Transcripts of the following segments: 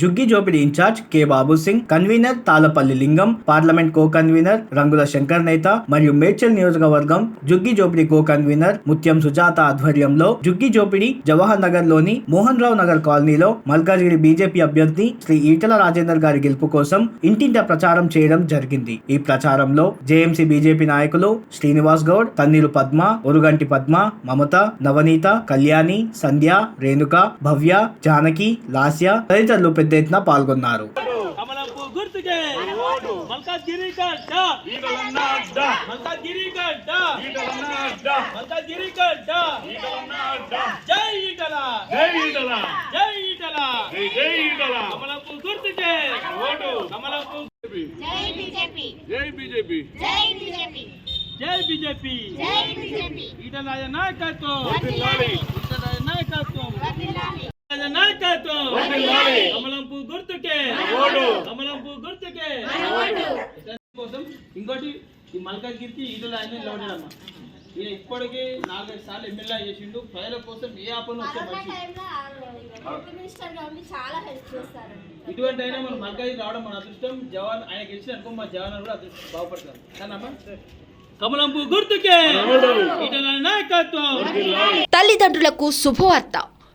Jhuggi జోపిడి in charge K Babu Singh convener Talapalli Lingam parliament co convener Rangula Shankar నేత మరియు మేడ్చల్ నియోజకవర్గం Jhuggi జోపిడి co convener ముత్యం సుజాత ఆధ్వర్యంలో జుగ్గి జోపిడి జవహర్ నగర్లోని మోహన్ రావు నగర్ కాలనీలో మల్కాజ్గిరి బీజేపీ అభ్యర్థి శ్రీ ఈటల రాజేందర్ గారి గెలుపు కోసం ఇంటింట ప్రచారం చేయడం జరిగింది. ఈ ప్రచారంలో జేఎంసీ బీజేపీ నాయకులు శ్రీనివాస్ గౌడ్ తన్నీరు పద్మ ఉరుగంటి పద్మ మమత నవనీత కళ్యాణి సంధ్య రేణుక భవ్య జానకి లాస్య తదితరులు పెద్ద ఎత్తున పాల్గొన్నారు. జై ఈటల. జై ఈటల. కమలంపు గుర్తుకే. కమలంపు జై బీజేపీ. జై బీజేపీ. జై బీజేపీ జై బీజేపీ జై బీజేపీ ఈటల రాజ నాయకత్వం. వర్ధిల్లాలి. ఈటల రాజ నాయకత్వం. నాయకత్వం గుర్తుకే. కమలంపు గుర్తుకే. కోసం ఇంకోటి ఈ మల్కాజ్గిరికి ఈటల ఆయన నిలబడాడమ్మా ఈయన ఇప్పటికీ నాలుగైదు సార్లు ఎమ్మెల్యే చేసిండు. ప్రజల కోసం ఏ వచ్చే మనిషి చేస్తారు. ఇటువంటి అయినా మనం మల్కాజ్గిరి రావడం మన అదృష్టం. జవాన్ ఆయన గెలిచిన అనుకో మా జవాన్ కూడా అదృష్టం బాగుపడతారు. కానమ్మా కమలంపు గుర్తుకే. నాయకత్వం. తల్లిదండ్రులకు శుభవార్త.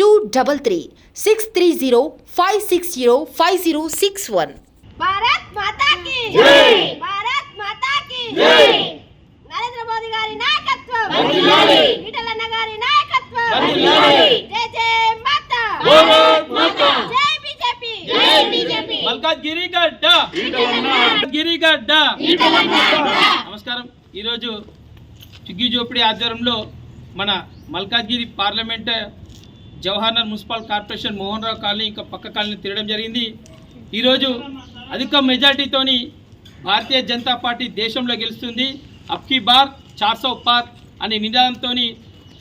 two double three six three zero five six zero five zero six one Bharat మాతా కి భారత్ మాతా కి నరేంద్ర మోదీ గారి నాయకత్వం! ఈటలన్న గారి నాయకత్వం! జై జై మాతా! జై బీజేపీ! జై బీజేపీ! మల్కాజ్గిరి గడ్డ మల్కాజ్గిరి గడ్డ నమస్కారం. ఈరోజు చుగ్గి జోపిడి ఆధ్వర్యంలో మన Malkajgiri parliament Jawaharnagar municipal corporation Mohan Rao colony ఇంకా పక్క కాలనీ తిరగడం జరిగింది. ఈరోజు అధిక మెజార్టీతోని భారతీయ జనతా పార్టీ దేశంలో గెలుస్తుంది. అప్కీ బార్ చార్సో పార్ అనే నినాదంతో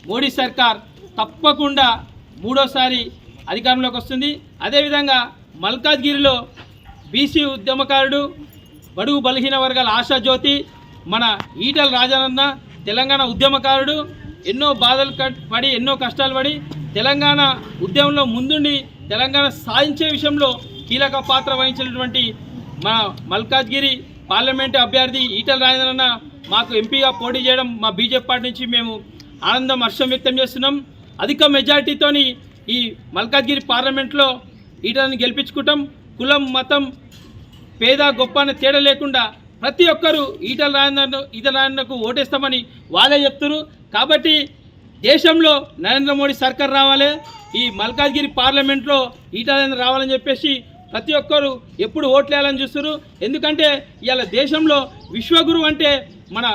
మోడీ సర్కార్ తప్పకుండా మూడోసారి అధికారంలోకి వస్తుంది. అదేవిధంగా మల్కాజ్గిరిలో బీసీ ఉద్యమకారుడు బడుగు బలహీన వర్గాల ఆశాజ్యోతి మన ఈటల రాజానన్న తెలంగాణ ఉద్యమకారుడు ఎన్నో బాధలు కట్- పడి ఎన్నో కష్టాలు పడి తెలంగాణ ఉద్యమంలో ముందుండి తెలంగాణ సాధించే విషయంలో కీలక పాత్ర వహించినటువంటి మా మల్కాజ్గిరి పార్లమెంటు అభ్యర్థి ఈటల రాజేంద్రన్న మాకు ఎంపీగా పోటీ చేయడం మా బీజేపీ పార్టీ నుంచి మేము ఆనందం హర్షం వ్యక్తం చేస్తున్నాం. అధిక మెజార్టీతోని ఈ మల్కాజ్గిరి పార్లమెంట్లో ఈటలను గెలిపించుకుంటాం. కులం మతం పేద గొప్ప అనే తేడా లేకుండా ప్రతి ఒక్కరూ ఈటల రాజేంద్రను ఈటల రాజేంద్రకు ఓటేస్తామని వాళ్ళే చెప్తున్నారు. కాబట్టి దేశంలో నరేంద్ర మోడీ సర్కార్ రావాలి ఈ మల్కాజ్గిరి పార్లమెంట్లో ఈటల రావాలని చెప్పేసి ప్రతి ఒక్కరు ఎప్పుడు ఓట్లేయాలని చూస్తారు ఎందుకంటే ఇవాళ దేశంలో విశ్వగురు అంటే మన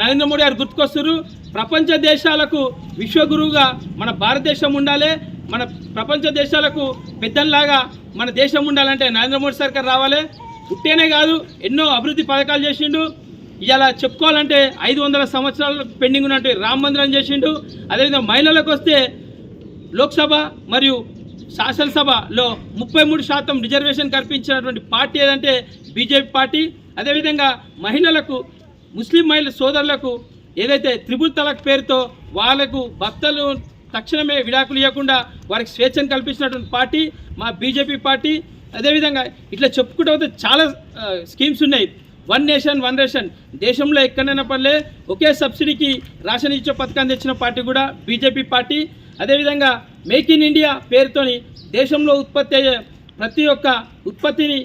నరేంద్ర మోడీ గారు గుర్తుకొస్తారు ప్రపంచ దేశాలకు విశ్వగురువుగా మన భారతదేశం ఉండాలి. మన ప్రపంచ దేశాలకు పెద్దల్లాగా మన దేశం ఉండాలంటే నరేంద్ర మోడీ సర్కార్ రావాలి. పుట్టేనే కాదు ఎన్నో అభివృద్ధి పథకాలు చేసిండు. ఇలా చెప్పుకోవాలంటే ఐదు వందల సంవత్సరాలు పెండింగ్ ఉన్నట్టు రామ మందిరం చేసిండు. అదేవిధంగా మహిళలకు వస్తే లోక్సభ మరియు శాసనసభలో ముప్పై మూడు శాతం రిజర్వేషన్ కల్పించినటువంటి పార్టీ ఏదంటే బీజేపీ పార్టీ. అదేవిధంగా మహిళలకు ముస్లిం మహిళ సోదరులకు ఏదైతే త్రిపుల్ తలక్ పేరుతో వాళ్ళకు భక్తలు తక్షణమే విడాకులు ఇవ్వకుండా వారికి స్వేచ్ఛను కల్పించినటువంటి పార్టీ మా బీజేపీ పార్టీ. అదేవిధంగా ఇట్లా చెప్పుకుంటే చాలా స్కీమ్స్ ఉన్నాయి. One nation one ration. దేశంలో ఎక్కడైనా పర్లే ఒకే సబ్సిడీకి రేషన్ ఇచ్చే పథకాన్ని తెచ్చిన పార్టీ కూడా బీజేపీ పార్టీ. అదేవిధంగా మేక్ ఇన్ ఇండియా పేరుతోని దేశంలో ఉత్పత్తి అయ్యే ప్రతి ఒక్క ఉత్పత్తిని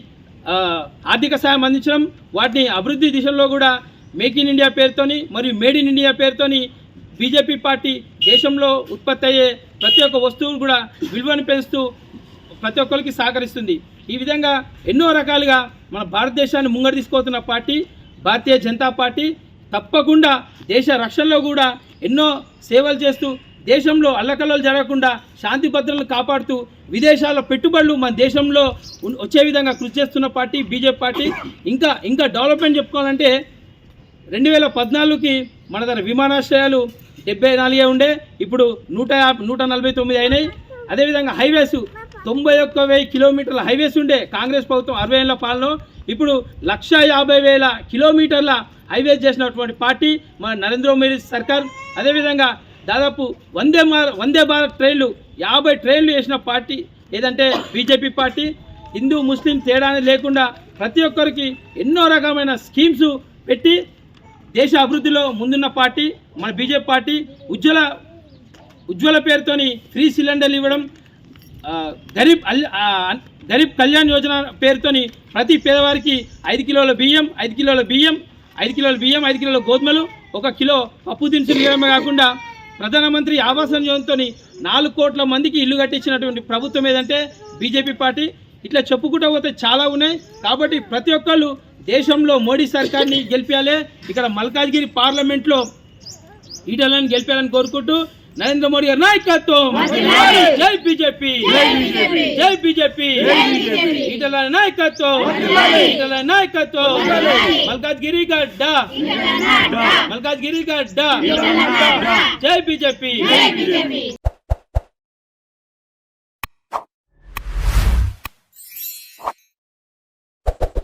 ఆర్థిక సాయం అందించడం వాటిని అభివృద్ధి దిశలో కూడా మేక్ ఇన్ ఇండియా పేరుతోని మరియు మేడ్ ఇన్ ఇండియా పేరుతోని బీజేపీ పార్టీ దేశంలో ఉత్పత్తి అయ్యే ప్రతి ఒక్క వస్తువును కూడా విలువను పెంచుతూ ప్రతి ఒక్కరికి సహకరిస్తుంది. ఈ విధంగా ఎన్నో రకాలుగా మన భారతదేశాన్ని ముంగడు తీసుకోతున్న పార్టీ భారతీయ జనతా పార్టీ తప్పకుండా దేశ రక్షణలో కూడా ఎన్నో సేవలు చేస్తూ దేశంలో అల్లకల్లలు జరగకుండా శాంతి భద్రతలను కాపాడుతూ విదేశాల్లో పెట్టుబడులు మన దేశంలో వచ్చే విధంగా కృషి చేస్తున్న పార్టీ బీజేపీ పార్టీ. ఇంకా ఇంకా డెవలప్మెంట్ చెప్పుకోవాలంటే రెండు వేల పద్నాలుగుకి మన దగ్గర విమానాశ్రయాలు డెబ్బై నాలుగే ఉండే. ఇప్పుడు నూట యాభై నూట నలభై తొమ్మిది అయినాయి. అదేవిధంగా హైవేస్ తొంభై ఒక్క వెయ్యి కిలోమీటర్ల హైవేస్ ఉండే కాంగ్రెస్ ప్రభుత్వం అరవై ఏళ్ళ పాలన ఇప్పుడు లక్ష యాభై వేల కిలోమీటర్ల హైవేస్ చేసినటువంటి పార్టీ మన నరేంద్ర మోదీ సర్కార్. అదేవిధంగా దాదాపు వందే మార్ వందే భారత్ ట్రైన్లు యాభై ట్రైన్లు వేసిన పార్టీ ఏదంటే బీజేపీ పార్టీ. హిందూ ముస్లిం తేడా లేకుండా ప్రతి ఒక్కరికి ఎన్నో రకమైన స్కీమ్స్ పెట్టి దేశ అభివృద్ధిలో ముందున్న పార్టీ మన బీజేపీ పార్టీ. ఉజ్వల ఉజ్వల పేరుతోని ఫ్రీ సిలిండర్లు ఇవ్వడం గరీబ్ అల్ గరీబ్ కళ్యాణ్ యోజన పేరుతోని ప్రతి పేదవారికి ఐదు కిలోల బియ్యం ఐదు కిలోల బియ్యం ఐదు కిలోల బియ్యం ఐదు కిలోల గోధుమలు ఒక కిలో పప్పు దినుసులు ఇవ్వడమే కాకుండా ప్రధానమంత్రి ఆవాస యోజనతో నాలుగు కోట్ల మందికి ఇల్లు కట్టించినటువంటి ప్రభుత్వం ఏదంటే బీజేపీ పార్టీ. ఇట్లా చెప్పుకుంటూ పోతే చాలా ఉన్నాయి. కాబట్టి ప్రతి ఒక్కళ్ళు దేశంలో మోడీ సర్కార్ని గెలిపాలి ఇక్కడ మల్కాజ్గిరి పార్లమెంట్లో ఈటలను గెలిపాలని కోరుకుంటూ నరేంద్ర మోడీ గారి నాయకత్వం జై బీజేపీ జై బీజేపీ ఈటల నాయకత్వం ఈటల నాయకత్వం మల్కాజ్గిరి గడ్డ మల్కాజ్గిరి గడ్డ జై బీజేపీ